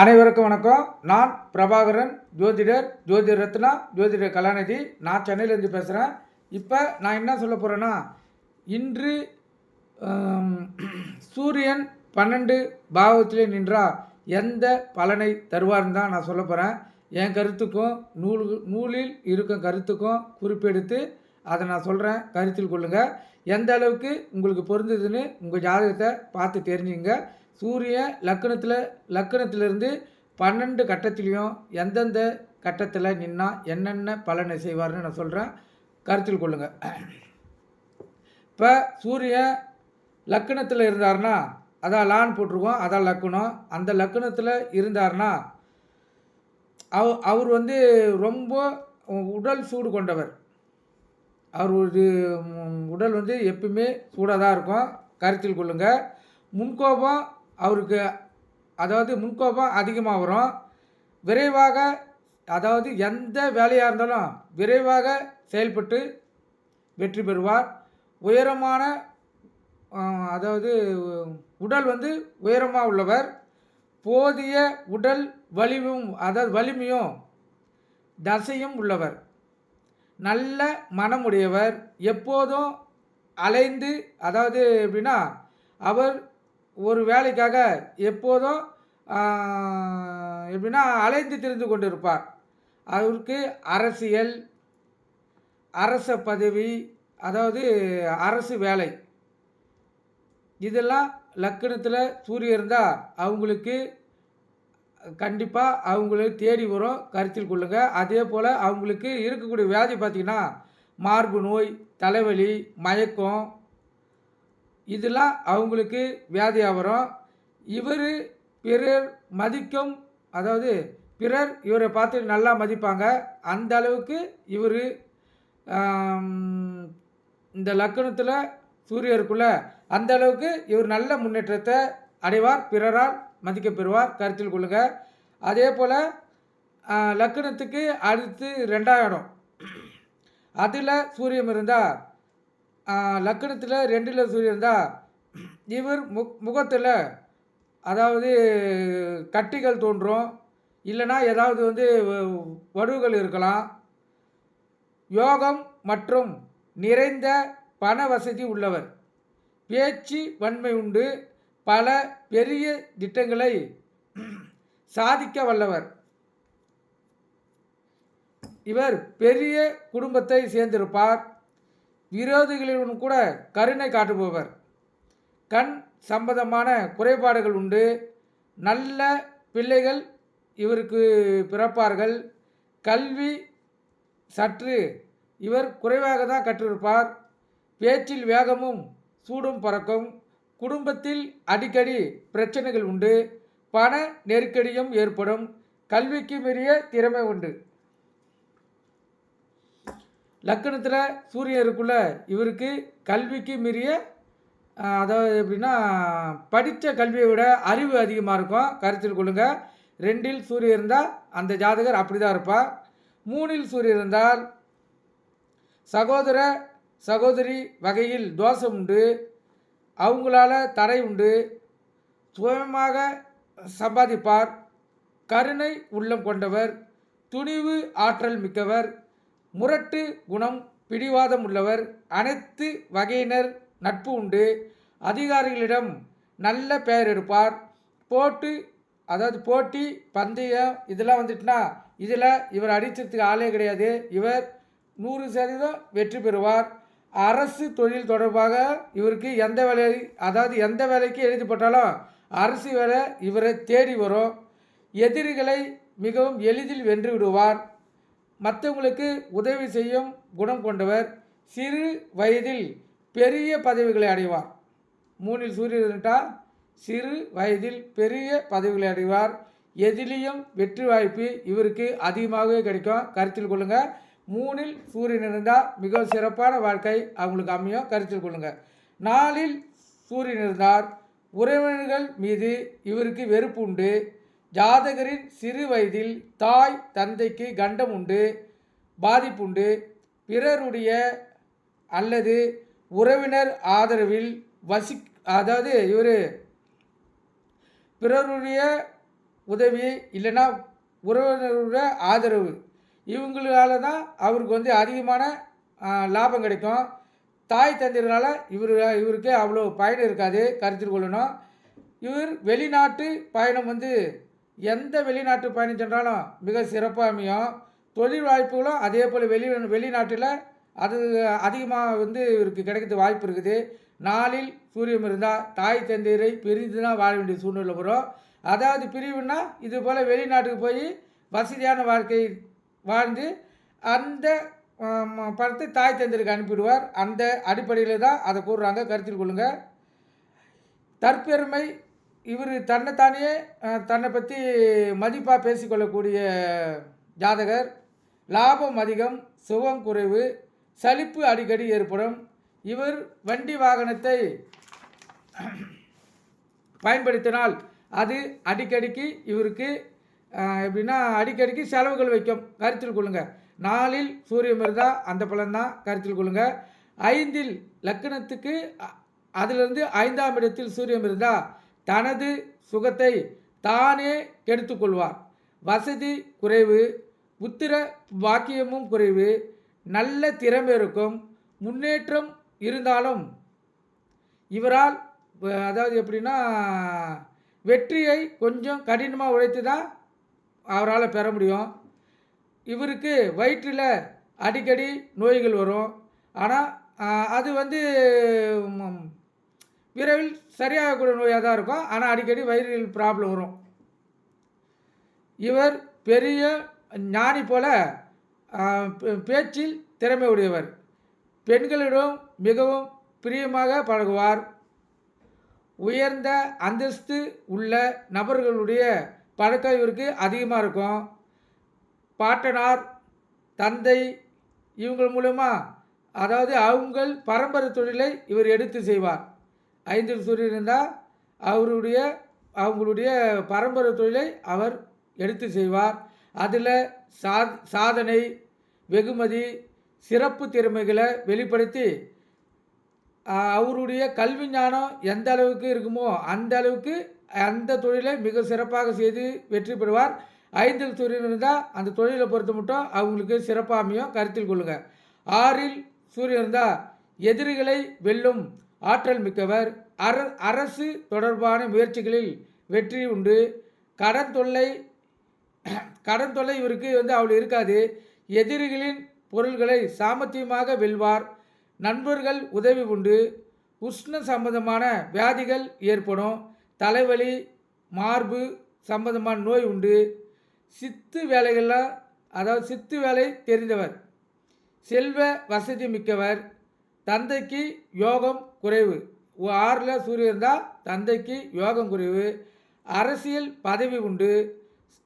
அனைவருக்கும் வணக்கம். நான் பிரபாகரன் ஜோதிடர் ஜோதிட ரத்னா ஜோதிடர் கலாநிதி. நான் சென்னையிலேருந்து பேசுகிறேன் இப்போ நான் என்ன சொல்ல போகிறேன்னா இன்று சூரியன் பன்னெண்டு பாவத்திலே நின்றால் எந்த பலனை தருவார்னு தான் நான் சொல்ல போகிறேன் என் கருத்துக்கும் நூல் நூலில் இருக்கும் கருத்துக்கும் குறிப்பெடுத்து அதை நான் சொல்கிறேன் கருத்தில் கொள்ளுங்கள் எந்த அளவுக்கு உங்களுக்கு பொருந்ததுன்னு உங்கள் ஜாதகத்தை பார்த்து தெரிஞ்சுங்க. சூரிய லக்கணத்தில் லக்கணத்திலிருந்து பன்னெண்டு கட்டத்திலையும் எந்தெந்த கட்டத்தில் நின்னா என்னென்ன பலனை செய்வார்னு நான் சொல்கிறேன் கருத்தில் கொள்ளுங்கள் இப்போ சூரிய லக்கணத்தில் இருந்தார்னா அதான் லான் போட்டிருக்கோம் அதான் லக்கணம். அந்த லக்கணத்தில் இருந்தார்னா அவ அவர் வந்து ரொம்ப உடல் சூடு கொண்டவர். அவர் ஒரு உடல் வந்து எப்பவுமே சூடாக தான் இருக்கும். கருத்தில் கொள்ளுங்கள் முன்கோபம் அவருக்கு அதாவது முன்கோபம் அதிகமாக வரும் விரைவாக அதாவது எந்த வேலையாக இருந்தாலும் விரைவாக செயல்பட்டு வெற்றி பெறுவார். உயரமான அதாவது உடல் வந்து உயரமாக உள்ளவர். போதிய உடல் வலிவும் அதாவது வலிமையும் தசையும் உள்ளவர். நல்ல மனமுடையவர். எப்போதும் அலைந்து அதாவது எப்படின்னா அவர் ஒரு வேலைக்காக எப்போதும் எப்படின்னா அலைந்து திரிந்து கொண்டிருப்பார். அவருக்கு அரசியல் அரச பதவி அதாவது அரசு வேலை. இதெல்லாம் லக்கணத்தில் சூரியன் இருந்தால் அவங்களுக்கு கண்டிப்பாக அவங்கள தேடி வரும் கருத்தில் கொள்ளுங்கள் அதே போல் அவங்களுக்கு இருக்கக்கூடிய வியாதி பார்த்திங்கன்னா மார்பு நோய் தலைவலி மயக்கம் இதெல்லாம் அவங்களுக்கு வியாதியாக வரும் இவர் பிறர் மதிக்கும் அதாவது பிறர் இவரை பார்த்து நல்லா மதிப்பாங்க. அந்த அளவுக்கு இவர் இந்த லக்கணத்தில் சூரியருக்குள்ள அந்த அளவுக்கு இவர் நல்ல முன்னேற்றத்தை அடைவார் பிறரால் மதிக்கப்பெறுவார் கருத்தில் கொள்ளுங்க. அதே போல் லக்கணத்துக்கு அடுத்து ரெண்டாம் இடம் அதில் சூரியம் இருந்தால் லக்கணத்தில் ரெண்டில் சூரியன் இருந்தால் இவர் மு முகத்தில் அதாவது கட்டிகள் தோன்றும் இல்லைன்னா ஏதாவது வந்து வ- வடுவுகள் இருக்கலாம். யோகம் மற்றும் நிறைந்த பண வசதி உள்ளவர். பேச்சு வன்மை உண்டு. பல பெரிய திட்டங்களை சாதிக்க வல்லவர். இவர் பெரிய குடும்பத்தை சேர்ந்திருப்பார். விரோதிகளிடம் கூட கருணை காட்டுபவர். கண் சம்பந்தமான குறைபாடுகள் உண்டு. நல்ல பிள்ளைகள் இவருக்கு பிறப்பார்கள். கல்வி சற்று இவர் குறைவாக தான் கற்றிருப்பார். பேச்சில் வேகமும் சூடும் பறக்கும். குடும்பத்தில் அடிக்கடி பிரச்சனைகள் உண்டு. பண நெருக்கடியும் ஏற்படும். கல்விக்கு மீறிய திறமை உண்டு. லக்கணத்தில் சூரியன் இருக்குள்ள இவருக்கு கல்விக்கு மீறிய அதாவது எப்படின்னா படித்த கல்வியை விட அறிவு அதிகமாக இருக்கும். கருத்தில் கொள்ளுங்கள் ரெண்டில் சூரியன் இருந்தால் அந்த ஜாதகர் அப்படி தான் இருப்பார். மூணில் சூரியன் இருந்தால் சகோதர சகோதரி வகையில் தோஷம் உண்டு. அவங்களால தடை உண்டு. சுயமாக சம்பாதிப்பார். கருணை உள்ளம் கொண்டவர். துணிவு ஆற்றல் மிக்கவர். முரட்டு குணம் பிடிவாதம் உள்ளவர் அனைத்து வகையினர் நட்பு உண்டு. அதிகாரிகளிடம் நல்ல பெயர் எடுப்பார். போட்டு அதாவது போட்டி பந்தயம் இதெல்லாம் வந்துட்டுனா இதில் இவர் அடித்ததுக்கு ஆளே கிடையாது. இவர் நூறு சதவீதம் வெற்றி பெறுவார். அரசு தொழில் தொடர்பாக இவருக்கு எந்த வேலை அதாவது எந்த வேலைக்கு எழுதி போட்டாலும் அரசு வேலை இவரை தேடி வரும். எதிரிகளை மிகவும் எளிதில் வென்று விடுவார். மற்றவங்களுக்கு உதவி செய்யும் குணம் கொண்டவர் சிறு வயதில் பெரிய பதவிகளை அடைவார். மூணில் சூரியன் இருந்தால் சிறு வயதில் பெரிய பதவிகளை அடைவார். எதிலையும் வெற்றி வாய்ப்பு இவருக்கு அதிகமாகவே கிடைக்கும். கருத்தில் கொள்ளுங்கள் மூணில் சூரியன் இருந்தால் மிக சிறப்பான வாழ்க்கை அவங்களுக்கு அமையும். கருத்தில் கொள்ளுங்கள் நாலில் சூரியன் இருந்தார். உறவினர்கள் மீது இவருக்கு வெறுப்பு உண்டு. ஜாதகரின் சிறு வயதில் தாய் தந்தைக்கு கண்டம் உண்டு பாதிப்பு உண்டு. பிறருடைய அல்லது உறவினர் ஆதரவில் வசி அதாவது இவர் பிறருடைய உதவி இல்லைன்னா உறவினருடைய ஆதரவு. இவங்களால தான் அவருக்கு வந்து அதிகமான லாபம் கிடைக்கும். தாய் தந்தையரால இவர் இவருக்கு அவ்வளோ பயன் இருக்காது கருத்தில் கொள்ளணும். இவர் வெளிநாட்டு பயணம் வந்து எந்த வெளிநாட்டு பயணம் சென்றாலும் மிக சிறப்பாக அமையும். தொழில் வாய்ப்புகளும் அதே போல் வெளி வெளிநாட்டில் அது அதிகமாக வந்து இவருக்கு கிடைக்கிறது வாய்ப்பு இருக்குது. நாளில் சூரியம் இருந்தால் தாய் தந்தையரை பிரிந்து தான் வாழ வேண்டிய சூழ்நிலை வரும். அதாவது பிரிவுன்னா இது போல் வெளிநாட்டுக்கு போய் வசதியான வாழ்க்கை வாழ்ந்து அந்த படத்தை தாய் தந்தருக்கு அனுப்பிடுவார். அந்த அடிப்படையில் தான் அதை கூறுறாங்க. கருத்தில் கொள்ளுங்கள் தற்பெருமை இவர் தன்னைத்தானே தன்னை பற்றி மதிப்பாக பேசிக்கொள்ளக்கூடிய ஜாதகர். லாபம் அதிகம் சுகம் குறைவு சலிப்பு அடிக்கடி ஏற்படும். இவர் வண்டி வாகனத்தை பயன்படுத்தினால் அது அடிக்கடிக்கு இவருக்கு எப்படின்னா அடிக்கடிக்கு செலவுகள் வைக்கும். கருத்தில் கொள்ளுங்கள் நாலில் சூரியன் இருந்தால் அந்த பலன்தான் கருத்தில் கொள்ளுங்கள் ஐந்தில் லக்கணத்துக்கு அ- அதிலிருந்து ஐந்தாம் இடத்தில் சூரியன் இருந்தால் தனது சுகத்தை தானே கெடுத்துக்கொள்வார். வசதி குறைவு புத்திர பாக்கியமும் குறைவு நல்ல திறமை இருக்கும் முன்னேற்றம் இருந்தாலும் இவரால் அதாவது எப்படின்னா வெற்றியை கொஞ்சம் கடினமாக உழைத்து தான் அவரால் பெற முடியும். இவருக்கு வயிற்றில் அடிக்கடி நோய்கள் வரும். ஆனால் அது வந்து விரைவில் சரியாகக்கூடிய நோயாக தான் இருக்கும். ஆனால் அடிக்கடி வயிறில் ப்ராப்ளம் வரும். இவர் பெரிய ஞானி போல பே- பேச்சில் திறமை உடையவர். பெண்களிடம் மிகவும் பிரியமாக பழகுவார். உயர்ந்த அந்தஸ்து உள்ள நபர்களுடைய பழக்கம் இவருக்கு அதிகமாக இருக்கும். பாட்டனார் தந்தை இவங்கள் மூலமாக அதாவது அவங்கள் பரம்பரை தொழிலை இவர் எடுத்து செய்வார். ஐந்தில் சூரியன் இருந்தால் அவருடைய அவங்களுடைய பரம்பரை தொழிலை அவர் எடுத்து செய்வார். அதில் சா சாதனை வெகுமதி சிறப்பு திறமைகளை வெளிப்படுத்தி அவருடைய கல்வி ஞானம் எந்த அளவுக்கு இருக்குமோ அந்த அளவுக்கு அந்த தொழிலை மிக சிறப்பாக செய்து வெற்றி பெறுவார். ஐந்தில் சூரியன் இருந்தால் அந்த தொழிலை பொறுத்த மட்டும் அவங்களுக்கு சிறப்பாமையும் கருத்தில் கொள்ளுங்கள் ஆறில் சூரியன் இருந்தால் எதிரிகளை வெல்லும் ஆற்றல் மிக்கவர். அர அரசு தொடர்பான முயற்சிகளில் வெற்றி உண்டு. கடன் தொல்லை கடன் தொல்லை இவருக்கு வந்து அவள் இருக்காது. எதிரிகளின் பொருள்களை சாமர்த்தியமாக வெல்வார். நண்பர்கள் உதவி உண்டு. உஷ்ண சம்பந்தமான வியாதிகள் ஏற்படும். தலைவலி மார்பு சம்பந்தமான நோய் உண்டு. சித்து வேலைகள்லாம் அதாவது சித்து வேலை தெரிந்தவர். செல்வ வசதி மிக்கவர். தந்தைக்கு யோகம் குறைவு. ஆறில் சூரியன் இருந்தால் தந்தைக்கு யோகம் குறைவு. அரசியல் பதவி உண்டு.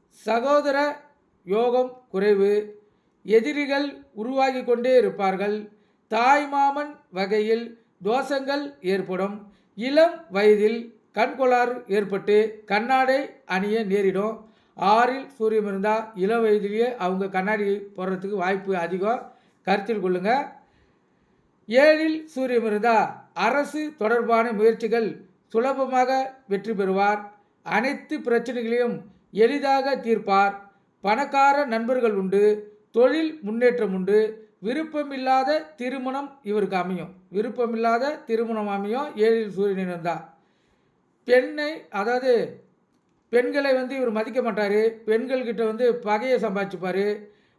சகோதர யோகம் குறைவு. எதிரிகள் உருவாகி கொண்டே இருப்பார்கள். தாய்மாமன் வகையில் தோஷங்கள் ஏற்படும். இளம் வயதில் கண்கொளாறு ஏற்பட்டு கண்ணாடை அணிய நேரிடும். ஆறில் சூரியன் இருந்தால் இளம் வயதிலேயே அவங்க கண்ணாடி போடுறதுக்கு வாய்ப்பு அதிகம். கருத்தில் கொள்ளுங்கள் ஏழில் சூரியன் இருந்தால் அரசு தொடர்பான முயற்சிகள் சுலபமாக வெற்றி பெறுவார். அனைத்து பிரச்சனைகளையும் எளிதாக தீர்ப்பார். பணக்கார நண்பர்கள் உண்டு தொழில் முன்னேற்றம் உண்டு. விருப்பமில்லாத திருமணம் இவருக்கு அமையும். விருப்பமில்லாத திருமணம் அமையும். ஏழில் சூரியன் இருந்தால் பெண்ணை அதாவது பெண்களை வந்து இவர் மதிக்க மாட்டார். பெண்கள்கிட்ட வந்து பகையை சம்பாதிச்சுப்பார்.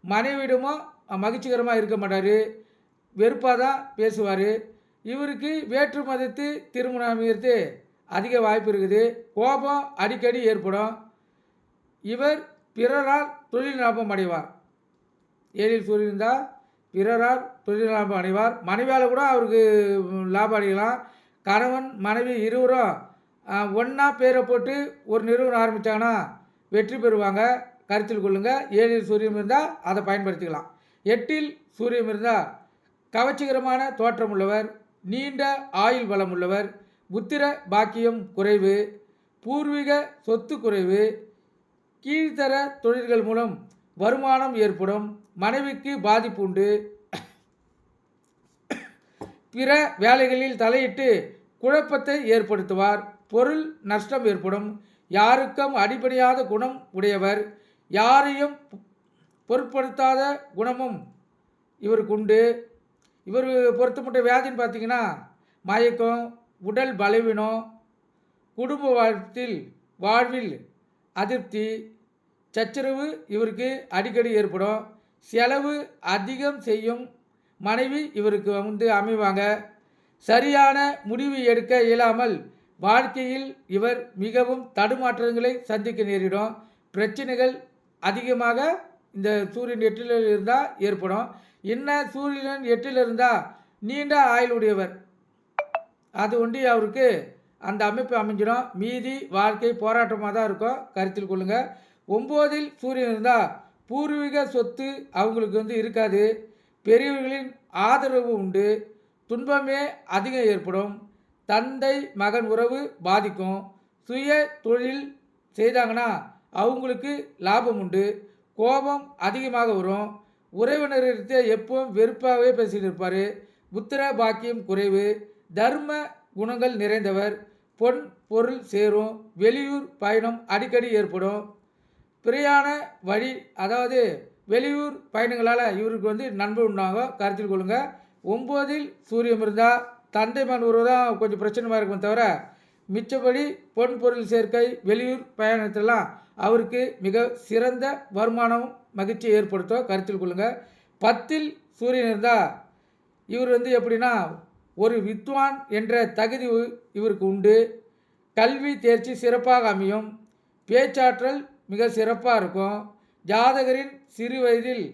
மனைவிடமும் மகிழ்ச்சிகரமாக இருக்க மாட்டார். வெறுப்பாக தான் பேசுவார். இவருக்கு வேற்று மதத்து திருமணம் அமைகிறது அதிக வாய்ப்பு இருக்குது. கோபம் அடிக்கடி ஏற்படும். இவர் பிறரால் தொழில் லாபம் அடைவார். ஏழில் சூரியன் பிறரால் தொழில் லாபம் அடைவார். மனைவியால் கூட அவருக்கு லாபம் அடையலாம். கணவன் மனைவி இருவரும் ஒன்றா பேரை போட்டு ஒரு நிறுவனம் ஆரம்பித்தாங்கன்னா வெற்றி பெறுவாங்க. கருத்தில் கொள்ளுங்கள் ஏழில் சூரியன் இருந்தால் அதை பயன்படுத்திக்கலாம். எட்டில் சூரியன் இருந்தால் கவர்ச்சிகரமான தோற்றம் உள்ளவர். நீண்ட ஆயுள் வளம் உள்ளவர் புத்திர பாக்கியம் குறைவு. பூர்வீக சொத்து குறைவு. கீழ்த்தர தொழில்கள் மூலம் வருமானம் ஏற்படும். மனைவிக்கு பாதிப்பு உண்டு. பிற வேலைகளில் தலையிட்டு குழப்பத்தை ஏற்படுத்துவார். பொருள் நஷ்டம் ஏற்படும். யாருக்கும் அடிப்படையாத குணம் உடையவர். யாரையும் பொருட்படுத்தாத குணமும் இவருக்கு உண்டு இவர் பொருத்தப்பட்ட வியாதின்னு பார்த்தீங்கன்னா மயக்கம் உடல் பலவீனம் குடும்ப வாழ்த்தில் வாழ்வில் அதிருப்தி சச்சரவு இவருக்கு அடிக்கடி ஏற்படும். செலவு அதிகம் செய்யும் மனைவி இவருக்கு வந்து அமைவாங்க. சரியான முடிவு எடுக்க இயலாமல் வாழ்க்கையில் இவர் மிகவும் தடுமாற்றங்களை சந்திக்க நேரிடும். பிரச்சனைகள் அதிகமாக இந்த சூரியன் எட்டில் இருந்தால் ஏற்படும். என்ன சூரியன் எட்டில் இருந்தால் நீண்ட ஆயுளுடையவர். அது ஒண்டி அவருக்கு அந்த அமைப்பு அமைஞ்சிடும் மீதி வாழ்க்கை போராட்டமாக தான் இருக்கும். கருத்தில் கொள்ளுங்கள் ஒம்போதில் சூரியன் இருந்தால் பூர்வீக சொத்து அவங்களுக்கு வந்து இருக்காது. பெரியவர்களின் ஆதரவு உண்டு. துன்பமே அதிகம் ஏற்படும். தந்தை மகன் உறவு பாதிக்கும். சுய தொழில் செய்தாங்கன்னா அவங்களுக்கு லாபம் உண்டு. கோபம் அதிகமாக வரும். உறவினர்கிட்ட எப்பவும் வெறுப்பாகவே பேசிகிட்டு இருப்பார். புத்திர பாக்கியம் குறைவு. தர்ம குணங்கள் நிறைந்தவர். பொன் பொருள் சேரும். வெளியூர் பயணம் அடிக்கடி ஏற்படும். பிரியான வழி அதாவது வெளியூர் பயணங்களால் இவருக்கு வந்து நண்பர் உண்டாகும் கருத்தில் கொள்ளுங்கள் ஒம்போதில் சூரியன் இருந்தால் தந்தை மகன் உறவு தான் கொஞ்சம் பிரச்சனைமாக இருக்கும் தவிர மிச்சபடி பொன் பொருள் சேர்க்கை வெளியூர் பயணத்திலாம் அவருக்கு மிக சிறந்த வருமானம் மகிழ்ச்சியை ஏற்படுத்த கருத்தில் கொள்ளுங்கள் பத்தில் சூரியன் இருந்தால் இவர் வந்து எப்படின்னா ஒரு வித்வான் என்ற தகுதி இவருக்கு உண்டு. கல்வி தேர்ச்சி சிறப்பாக அமையும். பேச்சாற்றல் மிக சிறப்பாக இருக்கும். ஜாதகரின் சிறு வயதில்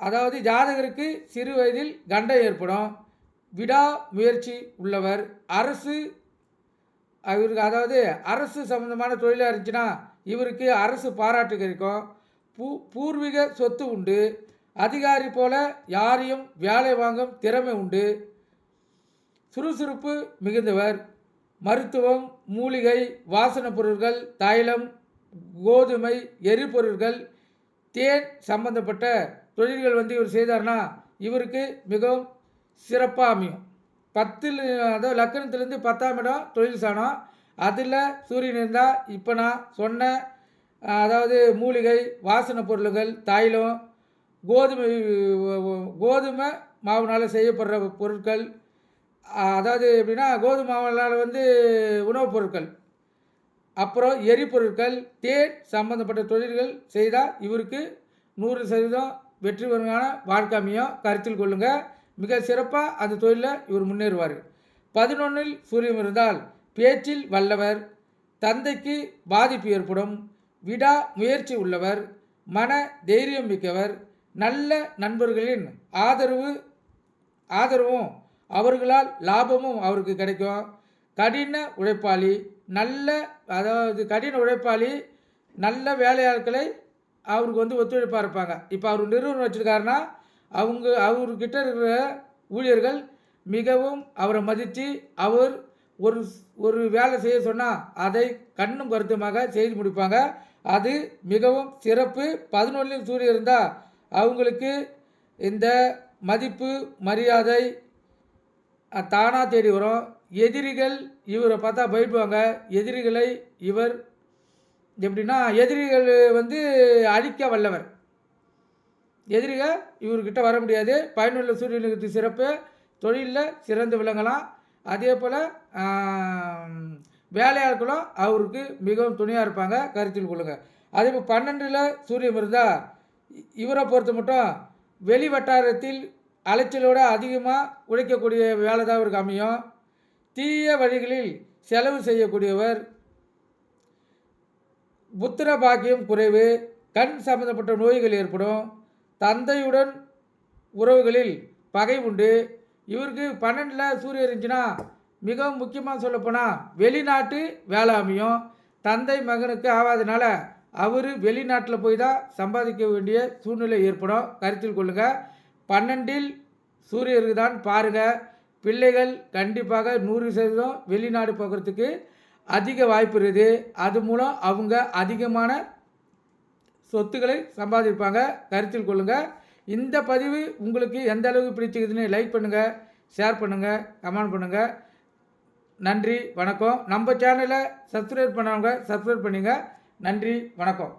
அதாவது ஜாதகருக்கு சிறு வயதில் கண்டம் ஏற்படும். விடா முயற்சி உள்ளவர். அரசு இவருக்கு அதாவது அரசு சம்மந்தமான தொழிலாக இருந்துச்சுன்னா இவருக்கு அரசு பாராட்டு கிடைக்கும் பூ பூர்வீக சொத்து உண்டு. அதிகாரி போல யாரையும் வேலை வாங்கும் திறமை உண்டு. சுறுசுறுப்பு மிகுந்தவர். மருத்துவம் மூலிகை வாசன பொருட்கள் தைலம் கோதுமை எரிபொருட்கள் தேன் சம்பந்தப்பட்ட தொழில்கள் வந்து இவர் செய்தார்னா இவருக்கு மிகவும் சிறப்பாக அமையும். பத்தில் அதாவது லக்கணத்துலேருந்து பத்தாம் இடம் தொழில் சாணம். அதில் சூரியன் இருந்தால் இப்போ நான் சொன்ன அதாவது மூலிகை வாசனை பொருள்கள் தைலம் கோதுமை கோதுமை மாவுனால் செய்யப்படுற பொருட்கள் அதாவது எப்படின்னா கோதுமை மாவுனால் வந்து உணவுப் பொருட்கள். அப்புறம் எரிபொருட்கள் தேன் சம்பந்தப்பட்ட தொழில்கள் செய்தால் இவருக்கு நூறு சதவீதம் வெற்றி வருங்கான வாழ்க்கை அமையும். கருத்தில் கொள்ளுங்கள் மிக சிறப்பாக அந்த தொழிலில் இவர் முன்னேறுவார். பதினொன்றில் சூரியன் இருந்தால் பேச்சில் வல்லவர் தந்தைக்கு பாதிப்பு ஏற்படும் விடா முயற்சி உள்ளவர் மன தைரியம் மிக்கவர் நல்ல நண்பர்களின் ஆதரவு ஆதரவும் அவர்களால் லாபமும் அவருக்கு கிடைக்கும். கடின உழைப்பாளி நல்ல அதாவது கடின உழைப்பாளி நல்ல வேலையாட்களை அவருக்கு வந்து ஒத்துழைப்பாக இருப்பாங்க. இப்போ அவர் நிறுவனம் வச்சுருக்காருன்னா அவங்க அவர்கிட்ட இருக்கிற ஊழியர்கள் மிகவும் அவரை மதித்து அவர் ஒரு ஒரு வேலை செய்ய சொன்னால் அதை கண்ணும் கருத்துமாக செய்து முடிப்பாங்க. அது மிகவும் சிறப்பு. பதினொன்றில் சூரியன் இருந்தால் அவங்களுக்கு இந்த மதிப்பு மரியாதை தானாக தேடி வரும். எதிரிகள் இவரை பார்த்தா பயப்படுவாங்க. எதிரிகளை இவர் எப்படின்னா எதிரிகள் வந்து அழிக்க வல்லவர். எதிரிகள் இவர்கிட்ட வர முடியாது. பயனுள்ள சூரியனுக்கு சிறப்பு. தொழிலில் சிறந்து விளங்கலாம். அதே போல் வேலையாட்களும் அவருக்கு மிகவும் துணையாக இருப்பாங்க. கருத்தில் கொள்ளுங்கள் அதே போல் பன்னெண்டில் சூரியன் இருந்தால் இவரை பொறுத்த மட்டும் வெளி வட்டாரத்தில் அலைச்சலோட அதிகமாக உழைக்கக்கூடிய வேலை தான் அவருக்கு அமையும். தீய வழிகளில் செலவு செய்யக்கூடியவர் புத்திர பாக்கியம் குறைவு. கண் சம்பந்தப்பட்ட நோய்கள் ஏற்படும். தந்தையுடன் உறவுகளில் பகை உண்டு. இவருக்கு பன்னெண்டில் சூரியன் இருந்துச்சுன்னா மிகவும் முக்கியமாக சொல்லப்போனால் வெளிநாட்டு வேலை அமையும். தந்தை மகனுக்கு ஆகாதனால அவர் வெளிநாட்டில் போய் தான் சம்பாதிக்க வேண்டிய சூழ்நிலை ஏற்படும். கருத்தில் கொள்ளுங்கள் பன்னெண்டில் சூரியருக்கு தான் பாருங்கள் பிள்ளைகள் கண்டிப்பாக நூறு சதவீதம் வெளிநாடு போகிறதுக்கு அதிக வாய்ப்பு இருக்குது. அது மூலம் அவங்க அதிகமான சொத்துக்களை சம்பாதிப்பாங்க. கருத்தில் கொள்ளுங்கள் இந்த பதிவு உங்களுக்கு எந்த அளவுக்கு பிடிச்சிக்குதுன்னு லைக் பண்ணுங்கள் ஷேர் பண்ணுங்கள் கமெண்ட் பண்ணுங்கள் நன்றி வணக்கம். நம்ம சேனலை சப்ஸ்கிரைப் பண்ணவங்க சப்ஸ்கிரைப் பண்ணுங்கள் நன்றி வணக்கம்.